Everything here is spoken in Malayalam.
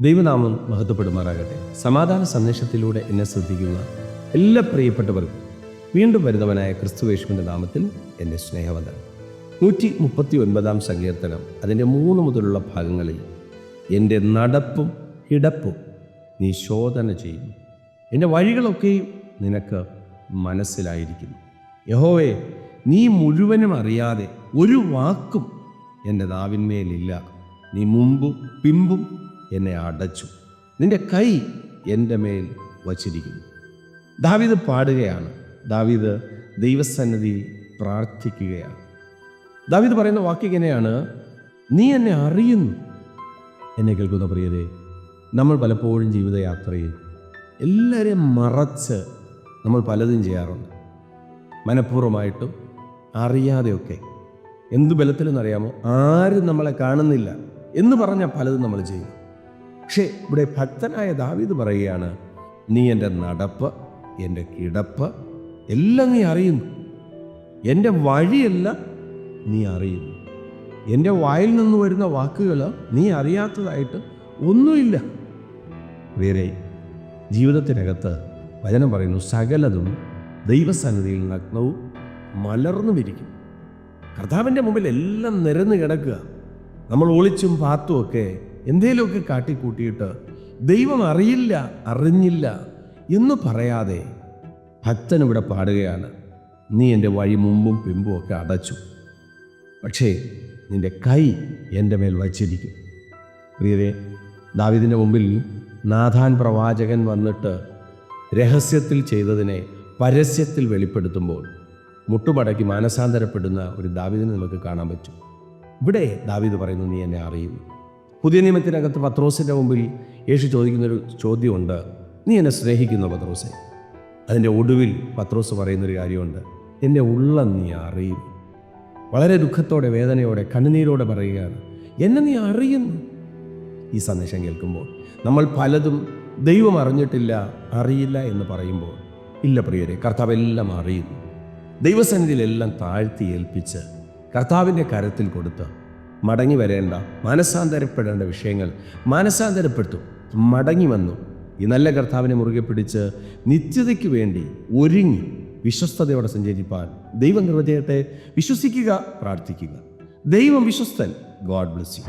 ദൈവനാമം മഹത്വപ്പെടുമാറാകട്ടെ. സമാധാന സന്ദേശത്തിലൂടെ എന്നെ ശ്രദ്ധിക്കുന്ന എല്ലാ പ്രിയപ്പെട്ടവർക്കും വീണ്ടും വരുന്നവനായ ക്രിസ്തുവേശുവിന്റെ നാമത്തിൽ എന്റെ സ്നേഹവന്ദനം. നൂറ്റി മുപ്പത്തി ഒൻപതാം സങ്കീർത്തനം അതിന്റെ മൂന്ന് മുതലുള്ള ഭാഗങ്ങളിൽ എന്റെ നടപ്പും ഇടപ്പും നീ ശോധന ചെയ്യുന്നു. എന്റെ വഴികളൊക്കെയും നിനക്ക് മനസ്സിലായിരിക്കുന്നു. യഹോവേ നീ മുഴുവനും അറിയാതെ ഒരു വാക്കും എന്റെ നാവിന്മേലില്ല. നീ മുമ്പും പിമ്പും എന്നെ അടച്ചു. നിന്റെ കൈ എന്റെ മേൽ വച്ചിരിക്കുന്നു. ദാവീദ് പാടുകയാണ്. ദാവീദ് ദൈവസന്നിധിയിൽ പ്രാർത്ഥിക്കുകയാണ്. ദാവീദ് പറയുന്ന വാക്ക് ഇങ്ങനെയാണ്. നീ എന്നെ അറിയുന്നു. എന്നെ കേൾക്കുന്ന പ്രിയരെ നമ്മൾ പലപ്പോഴും ജീവിതയാത്രയിൽ എല്ലാവരെയും മറച്ച് നമ്മൾ പലതും ചെയ്യാറുണ്ട്. മനഃപൂർവമായിട്ടും അറിയാതെയൊക്കെ. എന്തു ബലത്തിലെന്നറിയാമോ? ആരും നമ്മളെ കാണുന്നില്ല എന്ന് പറഞ്ഞാൽ പലതും നമ്മൾ ചെയ്യും. പക്ഷേ ഇവിടെ ഭക്തനായ ദാവീദ് പറയുകയാണ് നീ എന്റെ നടപ്പ് എന്റെ കിടപ്പ് എല്ലാം നീ അറിയുന്നു. എന്റെ വഴിയെല്ലാം നീ അറിയുന്നു. എന്റെ വായിൽ നിന്ന് വരുന്ന വാക്കുകൾ നീ അറിയാത്തതായിട്ട് ഒന്നുമില്ല. വേറെ ജീവിതത്തിനകത്ത് വചനം പറയുന്നു സകലതും ദൈവസന്നിധിയിൽ നഗ്നവും മലർന്നു വിരിക്കും. കർത്താവിന്റെ മുമ്പിൽ എല്ലാം നിരന്ന് കിടക്കുക. നമ്മൾ ഒളിച്ചും പാത്തുമൊക്കെ എന്തേലുമൊക്കെ കാട്ടിക്കൂട്ടിയിട്ട് ദൈവം അറിയില്ല അറിഞ്ഞില്ല എന്ന് പറയാതെ ഭക്തൻ ഇവിടെ പാടുകയാണ്. നീ എന്റെ വഴി മുമ്പും പിമ്പും ഒക്കെ അടച്ചു. പക്ഷേ നിന്റെ കൈ എന്റെ മേൽ വച്ചിരിക്കും. പ്രിയരെ ദാവിദിന്റെ മുമ്പിൽ നാഥാൻ പ്രവാചകൻ വന്നിട്ട് രഹസ്യത്തിൽ ചെയ്തതിനെ പരസ്യത്തിൽ വെളിപ്പെടുത്തുമ്പോൾ മുട്ടുമടക്കി മാനസാന്തരപ്പെടുന്ന ഒരു ദാവിദിനെ നമുക്ക് കാണാൻ പറ്റും. ഇവിടെ ദാവിദ് പറയുന്നു നീ എന്നെ അറിയുന്നു. പുതിയ നിയമത്തിനകത്ത് പത്രോസിന്റെ മുമ്പിൽ യേശു ചോദിക്കുന്നൊരു ചോദ്യമുണ്ട്. നീ എന്നെ സ്നേഹിക്കുന്നു പത്രോസെ? അതിന്റെ ഒടുവിൽ പത്രോസ് പറയുന്നൊരു കാര്യമുണ്ട്. എന്റെ ഉള്ളം നീ അറിയും. വളരെ ദുഃഖത്തോടെ വേദനയോടെ കണ്ണുനീരോടെ പറയുകയാണ്. എന്നെ നീ അറിയുന്നു. ഈ സന്ദേശം കേൾക്കുമ്പോൾ നമ്മൾ പലതും ദൈവം അറിഞ്ഞിട്ടില്ല അറിയില്ല എന്ന് പറയുമ്പോൾ ഇല്ല പ്രിയരെ കർത്താവ് എല്ലാം അറിയുന്നു. ദൈവസന്നിധിയിലെല്ലാം താഴ്ത്തി ഏൽപ്പിച്ച് കർത്താവിന്റെ കരത്തിൽ കൊടുത്ത് മടങ്ങി വരേണ്ട മാനസാന്തരപ്പെടേണ്ട വിഷയങ്ങൾ മാനസാന്തരപ്പെട്ടു മടങ്ങി വന്നു. ഈ നല്ല കർത്താവിനെ മുറുകെ പിടിച്ച് നിത്യതയ്ക്ക് വേണ്ടി ഒരുങ്ങി വിശ്വസ്തതയോടെ സഞ്ചരിപ്പാൻ ദൈവം നിർവചയത്തെ വിശ്വസിക്കുക പ്രാർത്ഥിക്കുക. ദൈവം വിശ്വസ്തൻ. God bless you